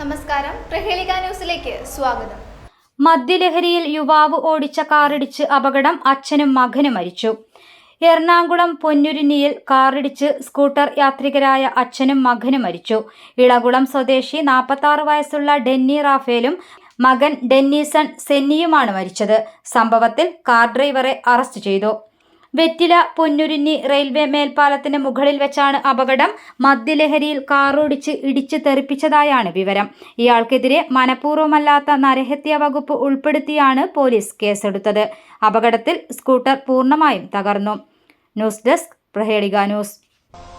നമസ്കാരം. ന്യൂസിലേക്ക് സ്വാഗതം. മദ്യലഹരിയിൽ യുവാവ് ഓടിച്ച കാറിടിച്ച് അപകടം അച്ഛനും മകനും മരിച്ചു. എറണാകുളം പൊന്നുരുന്നിയിൽ കാറിടിച്ച് സ്കൂട്ടർ യാത്രികരായ അച്ഛനും മകനും മരിച്ചു. ഇളകുളം സ്വദേശി നാൽപ്പത്തി വയസ്സുള്ള ഡെന്നി റാഫേലും മകൻ ഡെന്നീസൺ സെന്നിയുമാണ് മരിച്ചത്. സംഭവത്തിൽ കാർ ഡ്രൈവറെ അറസ്റ്റ് ചെയ്തു. വെറ്റില പൊന്നുരുന്നി റെയിൽവേ മേൽപ്പാലത്തിന് മുകളിൽ വെച്ചാണ് അപകടം. മദ്യലഹരിയിൽ കാറോടിച്ച് ഇടിച്ച് തെറിപ്പിച്ചതായാണ് വിവരം. ഇയാൾക്കെതിരെ മനഃപൂർവമല്ലാത്ത നരഹത്യ വകുപ്പ് ഉൾപ്പെടുത്തിയാണ് പോലീസ് കേസെടുത്തത്. അപകടത്തിൽ സ്കൂട്ടർ പൂർണമായും തകർന്നു. News desk Prahelika news.